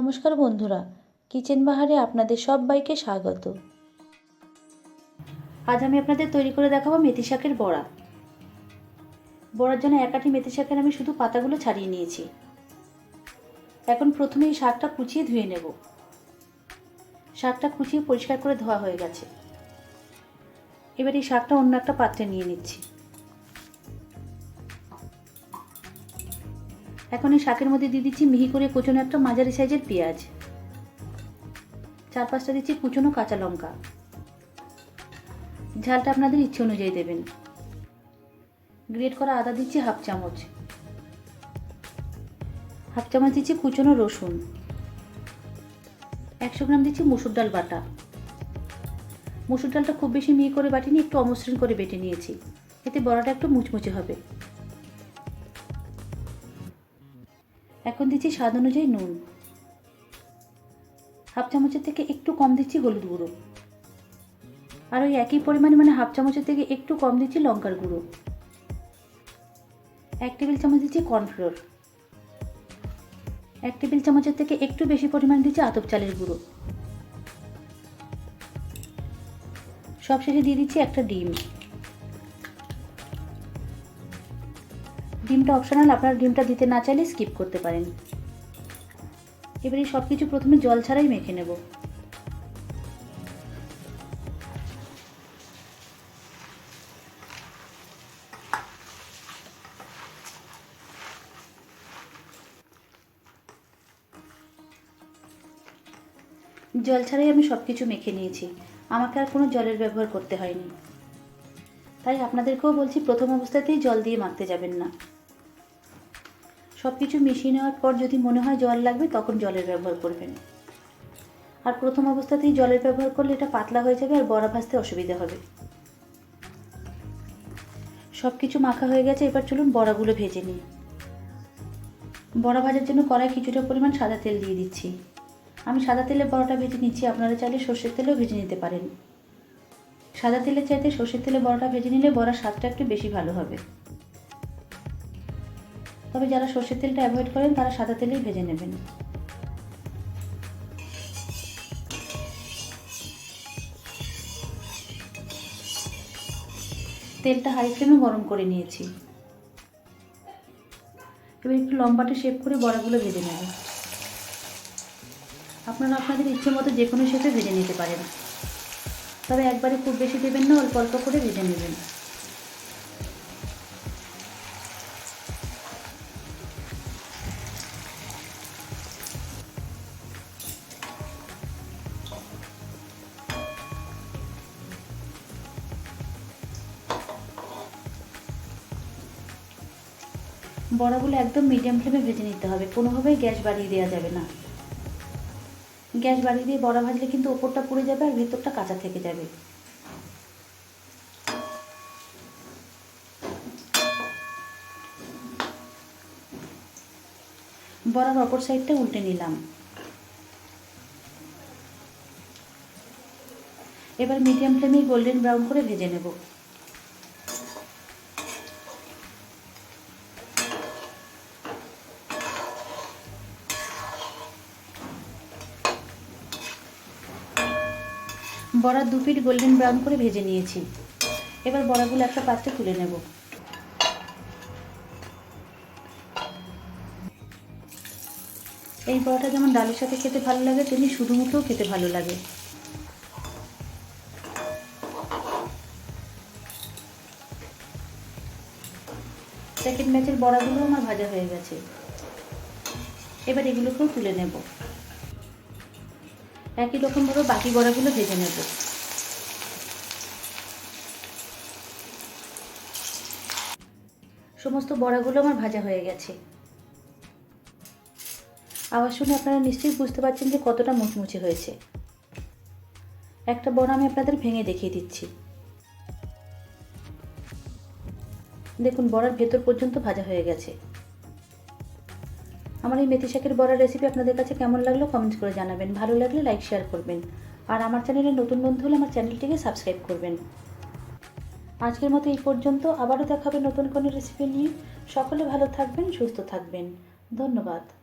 নমস্কার বন্ধুরা, কিচেন বাহারে আপনাদের সবাইকে স্বাগত। আজ আমি আপনাদের তৈরি করে দেখাবো মেথি শাকের বড়া। বড়ার জন্য একাটি মেথি শাকের আমি শুধু পাতাগুলো ছাড়িয়ে নিয়েছি। এখন প্রথমে এই শাকটা কুচিয়ে ধুয়ে নেব। শাকটা কুচিয়ে পরিষ্কার করে ধোয়া হয়ে গেছে। এবার এই শাকটা অন্য একটা পাত্রে নিয়ে নিচ্ছি। এখন এই শাকের মধ্যে দিয়ে দিচ্ছি মিহি করে কুচনো একটা মাঝারি সাইজের পেঁয়াজ। চার পাঁচটা দিচ্ছি কুচনো কাঁচা লঙ্কা। ঝালটা আপনাদের ইচ্ছে অনুযায়ী দেবেন। গ্রেট করা আদা দিচ্ছি হাফ চামচ। হাফ চামচ দিচ্ছি কুচনো রসুন। একশো গ্রাম দিচ্ছি মুসুর ডাল বাটা। মুসুর ডালটা খুব বেশি মিহি করে বাটিনি, একটু অমসৃণ করে বেটে নিয়েছি। এতে বড়াটা একটু মুচমুচে হবে। এখন দিচ্ছি স্বাদ অনুযায়ী নুন। হাফ চামচের থেকে একটু কম দিচ্ছি হলুদ গুঁড়ো। আর ওই একই পরিমাণে মানে হাফ চামচের থেকে একটু কম দিচ্ছি লঙ্কার গুঁড়ো। এক টেবিল চামচ দিচ্ছি কর্নফ্লোর। এক টেবিল চামচের থেকে একটু বেশি পরিমাণ দিচ্ছি আতপ চালের গুঁড়ো। সবশেষে দিয়ে দিচ্ছি একটা ডিম। ডিমটা অপশনাল আপনারা ডিমটা দিতে না চাইলে স্কিপ করতে পারেন। এবারে সব কিছু প্রথমে জল ছাড়াই মেখে নেব। জল ছাড়াই আমি সব কিছু মেখে নিয়েছি। আমাকে আর কোনো জলের ব্যবহার করতে হয়নি। তাই আপনাদেরকেও বলছি, প্রথম অবস্থাতেই জল দিয়ে মাখতে যাবেন না। সব কিছু মিশিয়ে নেওয়ার পর যদি মনে হয় জল লাগবে, তখন জলের ব্যবহার করবেন। আর প্রথম অবস্থাতেই জলের ব্যবহার করলে এটা পাতলা হয়ে যাবে আর বড়া ভাজতে অসুবিধা হবে। সব কিছু মাখা হয়ে গেছে, এবার চলুন বড়াগুলো ভেজে নিই। বড়া ভাজার জন্য কড়াই কিছুটা পরিমাণ সাদা তেল দিয়ে দিচ্ছি। আমি সাদা তেলে বড়াটা ভেজে নিচ্ছি, আপনারা চাইলে সর্ষের তেলেও ভেজে নিতে পারেন। সাদা তেলের চাইতে সর্ষের তেলে বড়াটা ভেজে নিলে বড়ার স্বাদটা একটু বেশি ভালো হবে। তবে যারা সর্ষের তেলটা অ্যাভয়েড করেন, তারা সাদা তেলেই ভেজে নেবেন। তেলটা হাই ফ্লেমে গরম করে নিয়েছি। এবার একটু লম্বাটে শেপ করে বড়াগুলো ভেজে নেব। আপনারা আপনাদের ইচ্ছে মতো যে কোনো শেপে ভেজে নিতে পারেন। তবে একবারে খুব বেশি দেবেন না, অল্প অল্প করে ভেজে নেবেন। বড়াগুলো একদম মিডিয়াম ফ্লেমে ভেজে নিতে হবে। কোনোভাবেই গ্যাস বাড়িয়ে দেওয়া যাবে না। গ্যাস বাড়িয়ে দিয়ে বড়া ভাজলে কিন্তু ওপরটা পুড়ে যাবে আর ভেতরটা কাঁচা থেকে যাবে। বড়ার অপর সাইডটা উল্টে নিলাম। এবার মিডিয়াম ফ্লেমে গোল্ডেন ব্রাউন করে ভেজে নেব। বড়া দু পিট গোল্ডেন ব্রাউন করে ভেজে নিয়েছি। এবার বড়াগুলো একটা পাত্রে তুলে নেব। এই বড়াটা যেমন ডালের সাথে খেতে ভালো লাগে, তেমনি শুধু মুখেও খেতে ভালো লাগে। সেকেন্ড ম্যাচের বড়াগুলো আমার ভাজা হয়ে গেছে। এবার এগুলোকেও তুলে নেব। একই রকমভাবে বাকি বড়াগুলো ভেজে নেব। সমস্ত বড়াগুলো আমার ভাজা হয়ে গেছে। আবার শুনে আপনারা নিশ্চয়ই বুঝতে পারছেন যে কতটা মুচমুচে হয়েছে। একটা বড়া আমি আপনাদের ভেঙে দেখিয়ে দিচ্ছি। দেখুন, বড়ার ভেতর পর্যন্ত ভাজা হয়ে গেছে। আমার এই মেথি শাকের বড়ার রেসিপি আপনাদের কাছে কেমন লাগল কমেন্ট করে জানাবেন। ভালো লাগলে লাইক শেয়ার করবেন। আর আমার চ্যানেলে নতুন বন্ধু হলে আমার চ্যানেলটিকে সাবস্ক্রাইব করবেন। আজকের মতো এই পর্যন্ত। আবারও দেখাবে নতুন কোনো রেসিপি নিয়ে। সকলে ভালো থাকবেন, সুস্থ থাকবেন। ধন্যবাদ।